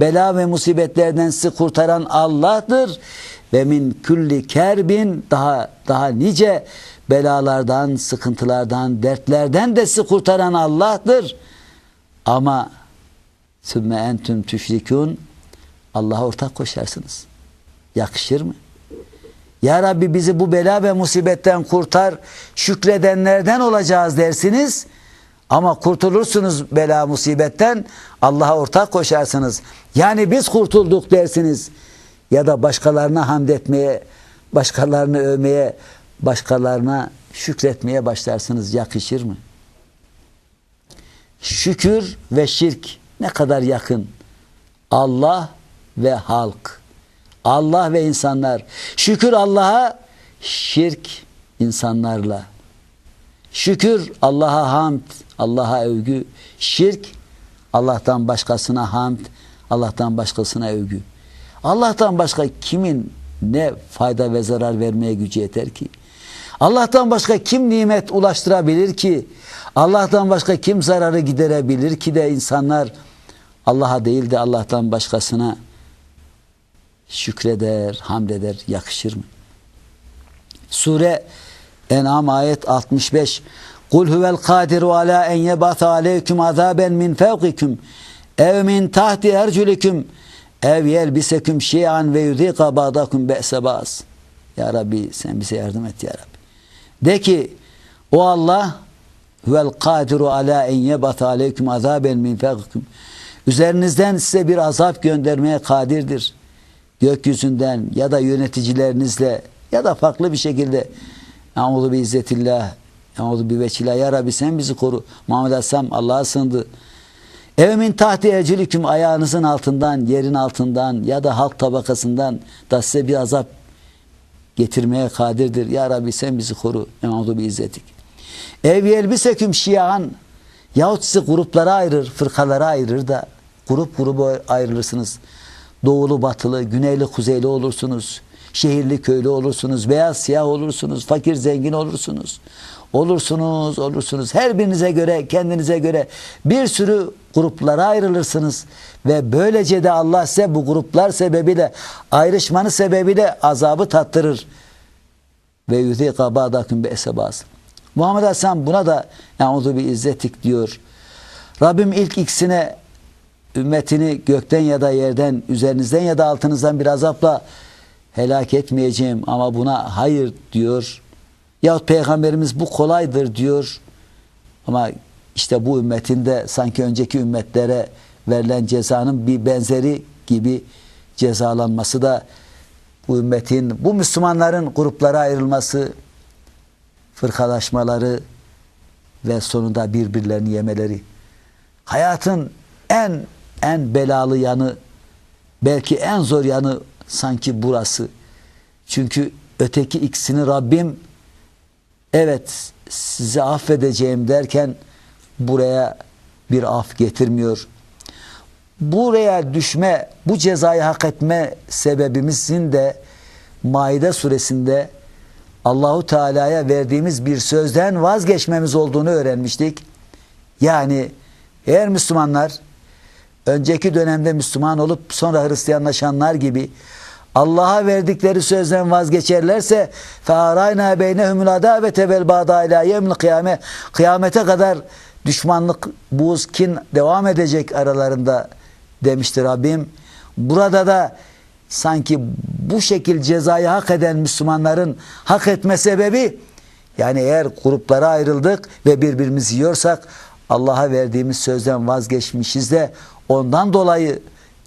bela ve musibetlerden sizi kurtaran Allah'tır. Ve min külli kerbin daha daha nice belalardan, sıkıntılardan, dertlerden de sizi kurtaran Allah'tır. Ama sümme entüm tüşrikûn Allah'a ortak koşarsınız. Yakışır mı? Ya Rabbi bizi bu bela ve musibetten kurtar, şükredenlerden olacağız dersiniz. Ama kurtulursunuz bela musibetten Allah'a ortak koşarsınız. Yani biz kurtulduk dersiniz. Ya da başkalarına hamd etmeye, başkalarını övmeye, başkalarına şükretmeye başlarsınız. Yakışır mı? Şükür ve şirk ne kadar yakın. Allah ve halk. Allah ve insanlar. Şükür Allah'a, şirk insanlarla. Şükür Allah'a hamd, Allah'a övgü. Şirk Allah'tan başkasına hamd, Allah'tan başkasına övgü. Allah'tan başka kimin ne fayda ve zarar vermeye gücü yeter ki? Allah'tan başka kim nimet ulaştırabilir ki? Allah'tan başka kim zararı giderebilir ki de insanlar Allah'a değil de Allah'tan başkasına şükreder, hamd eder, yakışır mı? Sure En'am ayet 65 Kul huvel kadiru ala en yebata aleyküm azaben min fevkikum ev min tahti erculikum ev yelbiseküm şi'an ve yudika ba'dakum be'se Ya Rabbi sen bize yardım et Ya Rabbi. De ki o Allah huvel kadiru ala en yebata aleyküm azaben min fevkikum Üzerinizden size bir azap göndermeye kadirdir. Gökyüzünden ya da yöneticilerinizle ya da farklı bir şekilde Euzu bi izzetillah Euzu bi veçillah ya Rabbi sen bizi koru. Muhammed Aleyhisselam Allah'a sığındı. Evimin tahti ecilikum ayağınızın altından, yerin altından ya da halk tabakasından da size bir azap getirmeye kadirdir. Ya Rabbi sen bizi koru. Euzu bi izzetik. Ev yelbiseküm şiyan yahut sizi gruplara ayırır, fırkalara ayırır da grup grubu ayrılırsınız. Doğulu, batılı, güneyli, kuzeyli olursunuz. Şehirli, köylü olursunuz. Beyaz, siyah olursunuz. Fakir, zengin olursunuz. Olursunuz, olursunuz. Her birinize göre, kendinize göre bir sürü gruplara ayrılırsınız. Ve böylece de Allah size bu gruplar sebebiyle, ayrışmanın sebebiyle azabı tattırır. Ve yuziqa ba'dakum be'sebaz. Muhammed Aleyhisselam buna da Euzu bi izzetik diyor. Rabbim ilk ikisine ümmetini gökten ya da yerden, üzerinizden ya da altınızdan bir azapla helak etmeyeceğim ama buna hayır diyor. Yahut Peygamberimiz bu kolaydır diyor. Ama işte bu ümmetin de sanki önceki ümmetlere verilen cezanın bir benzeri gibi cezalanması da bu ümmetin, bu Müslümanların gruplara ayrılması, fırkalaşmaları ve sonunda birbirlerini yemeleri. Hayatın en en belalı yanı, belki en zor yanı sanki burası. Çünkü öteki ikisini Rabbim evet size affedeceğim derken buraya bir af getirmiyor. Buraya düşme, bu cezayı hak etme sebebimizin de Maide suresinde Allahu Teala'ya verdiğimiz bir sözden vazgeçmemiz olduğunu öğrenmiştik. Yani eğer Müslümanlar önceki dönemde Müslüman olup sonra Hristiyanlaşanlar gibi Allah'a verdikleri sözden vazgeçerlerse فَاَرَيْنَا بَيْنَهُمُ الْعَدَابَةَ وَالْبَعْدَى اِلٰى يَوْمِ الْقِيَامَةِ Kıyamete kadar düşmanlık, buğz, kin devam edecek aralarında demiştir Rabbim. Burada da sanki bu şekil cezayı hak eden Müslümanların hak etme sebebi yani eğer gruplara ayrıldık ve birbirimizi yiyorsak Allah'a verdiğimiz sözden vazgeçmişiz de ondan dolayı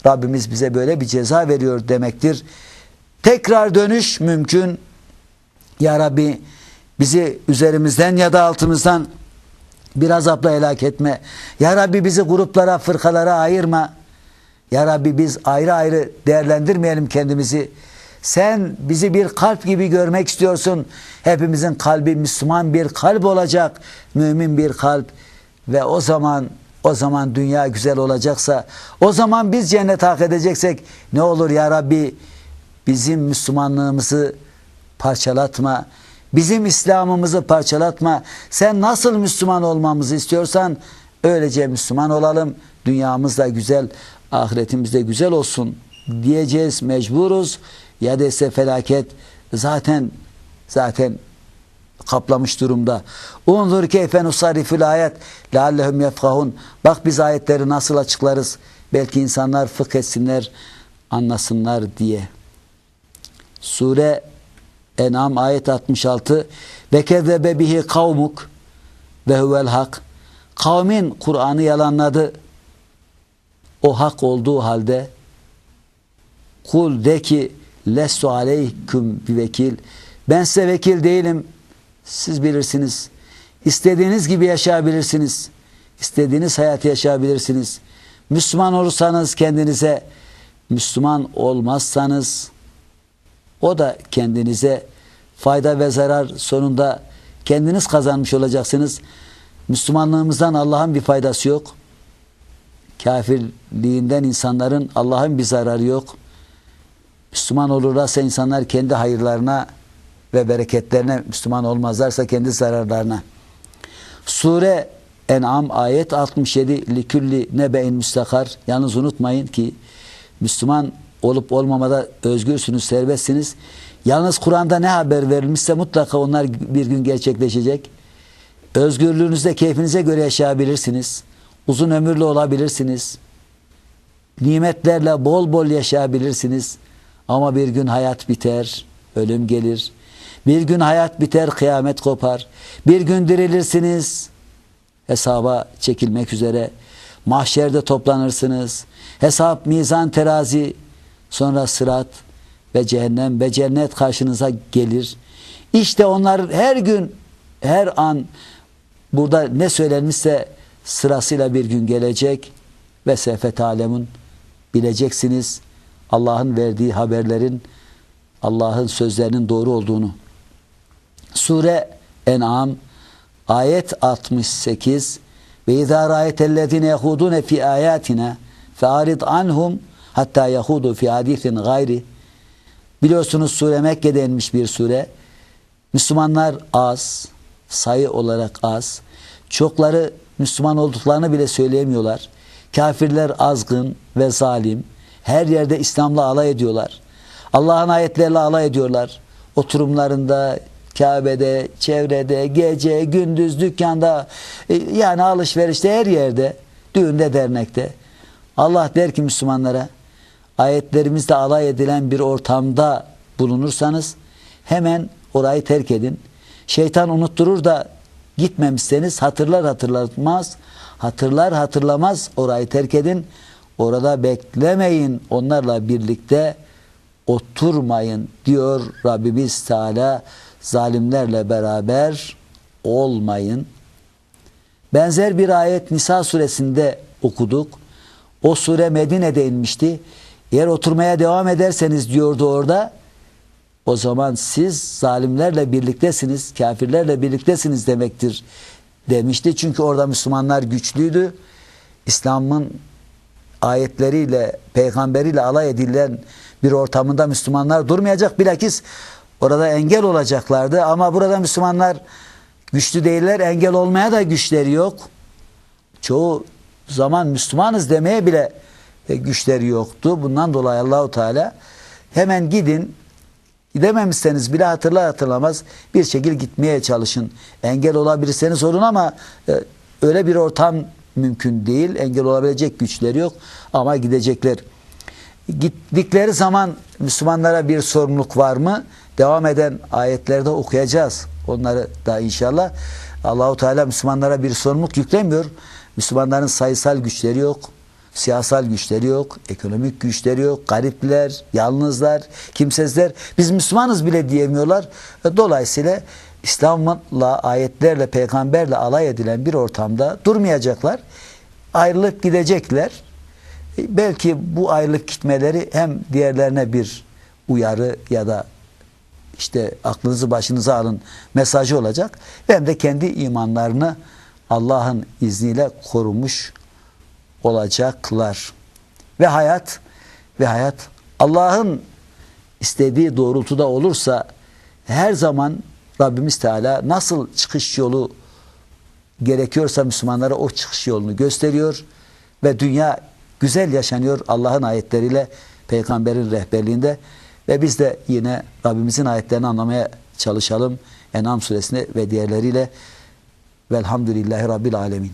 Rabbimiz bize böyle bir ceza veriyor demektir. Tekrar dönüş mümkün. Ya Rabbi bizi üzerimizden ya da altımızdan bir azapla helak etme. Ya Rabbi bizi gruplara, fırkalara ayırma. Ya Rabbi biz ayrı ayrı değerlendirmeyelim kendimizi. Sen bizi bir kalp gibi görmek istiyorsun. Hepimizin kalbi Müslüman bir kalp olacak. Mümin bir kalp. Ve o zaman o zaman dünya güzel olacaksa, o zaman biz cennet hak edeceksek ne olur ya Rabbi bizim Müslümanlığımızı parçalatma. Bizim İslam'ımızı parçalatma. Sen nasıl Müslüman olmamızı istiyorsan öylece Müslüman olalım. Dünyamız da güzel, ahiretimiz de güzel olsun diyeceğiz, mecburuz. Ya da ise felaket zaten zaten kaplamış durumda. Unzur keyfe nusarifül ayet leallehum yefkahun. Bak biz ayetleri nasıl açıklarız. Belki insanlar fıkh etsinler, anlasınlar diye. Sure En'am ayet 66 ve kezzebe bihi kavmuk ve huvel hak. Kavmin Kur'an'ı yalanladı. O hak olduğu halde kul de ki lestu aleyküm bir vekil. Ben size vekil değilim. Siz bilirsiniz. İstediğiniz gibi yaşayabilirsiniz. İstediğiniz hayatı yaşayabilirsiniz. Müslüman olursanız kendinize, Müslüman olmazsanız o da kendinize fayda ve zarar sonunda kendiniz kazanmış olacaksınız. Müslümanlığımızdan Allah'ın bir faydası yok. Kafirliğinden insanların Allah'ın bir zararı yok. Müslüman olurlarsa insanlar kendi hayırlarına ve bereketlerine Müslüman olmazlarsa kendi zararlarına. Sure En'am ayet 67 likülli nebe'in müstakar. Yalnız unutmayın ki Müslüman olup olmamada özgürsünüz, serbestsiniz. Yalnız Kur'an'da ne haber verilmişse mutlaka onlar bir gün gerçekleşecek. Özgürlüğünüzde keyfinize göre yaşayabilirsiniz. Uzun ömürlü olabilirsiniz. Nimetlerle bol bol yaşayabilirsiniz. Ama bir gün hayat biter, ölüm gelir. Bir gün hayat biter, kıyamet kopar. Bir gün dirilirsiniz, hesaba çekilmek üzere. Mahşerde toplanırsınız. Hesap, mizan, terazi, sonra sırat ve cehennem ve cennet karşınıza gelir. İşte onlar her gün, her an burada ne söylenmişse sırasıyla bir gün gelecek ve sefet alemun bileceksiniz Allah'ın verdiği haberlerin Allah'ın sözlerinin doğru olduğunu. Sure En'am ayet 68 ve izâ râyetellezîne yehûdûne fî âyâtina fe'arid anhum hatta yahudu fi hadisin gayri. Biliyorsunuz sure Mekke'de inmiş bir sure. Müslümanlar az sayı olarak az. Çokları Müslüman olduklarını bile söyleyemiyorlar. Kafirler azgın ve zalim. Her yerde İslam'la alay ediyorlar. Allah'ın ayetleriyle alay ediyorlar. Oturumlarında Kabe'de, çevrede, gece, gündüz, dükkanda, e, yani alışverişte her yerde, düğünde, dernekte. Allah der ki Müslümanlara, ayetlerimizde alay edilen bir ortamda bulunursanız hemen orayı terk edin. Şeytan unutturur da gitmemişseniz hatırlar hatırlatmaz, hatırlar hatırlamaz orayı terk edin. Orada beklemeyin onlarla birlikte oturmayın diyor Rabbimiz Teala zalimlerle beraber olmayın. Benzer bir ayet Nisa suresinde okuduk. O sure Medine'de inmişti. Eğer oturmaya devam ederseniz diyordu orada o zaman siz zalimlerle birliktesiniz, kafirlerle birliktesiniz demektir demişti. Çünkü orada Müslümanlar güçlüydü. İslam'ın ayetleriyle, peygamberiyle alay edilen bir ortamında Müslümanlar durmayacak. Bilakis orada engel olacaklardı. Ama burada Müslümanlar güçlü değiller, engel olmaya da güçleri yok. Çoğu zaman Müslümanız demeye bile güçleri yoktu. Bundan dolayı Allahu Teala hemen gidin gidememişseniz bile hatırlar hatırlamaz bir şekilde gitmeye çalışın. Engel olabilirseniz olun ama e, öyle bir ortam mümkün değil. Engel olabilecek güçleri yok ama gidecekler. Gittikleri zaman Müslümanlara bir sorumluluk var mı? Devam eden ayetlerde okuyacağız. Onları da inşallah. Allahu Teala Müslümanlara bir sorumluluk yüklemiyor. Müslümanların sayısal güçleri yok. Siyasal güçleri yok, ekonomik güçleri yok, garipler, yalnızlar, kimsezler. Biz Müslümanız bile diyemiyorlar. Dolayısıyla İslam'la, ayetlerle, peygamberle alay edilen bir ortamda durmayacaklar. Ayrılıp gidecekler. Belki bu ayrılık gitmeleri hem diğerlerine bir uyarı ya da işte aklınızı başınıza alın mesajı olacak. Hem de kendi imanlarını Allah'ın izniyle korumuş olacaklar. Ve hayat ve hayat Allah'ın istediği doğrultuda olursa her zaman Rabbimiz Teala nasıl çıkış yolu gerekiyorsa Müslümanlara o çıkış yolunu gösteriyor ve dünya güzel yaşanıyor Allah'ın ayetleriyle, peygamberin rehberliğinde ve biz de yine Rabbimizin ayetlerini anlamaya çalışalım. En'am suresini ve diğerleriyle velhamdülillahi rabbil alemin.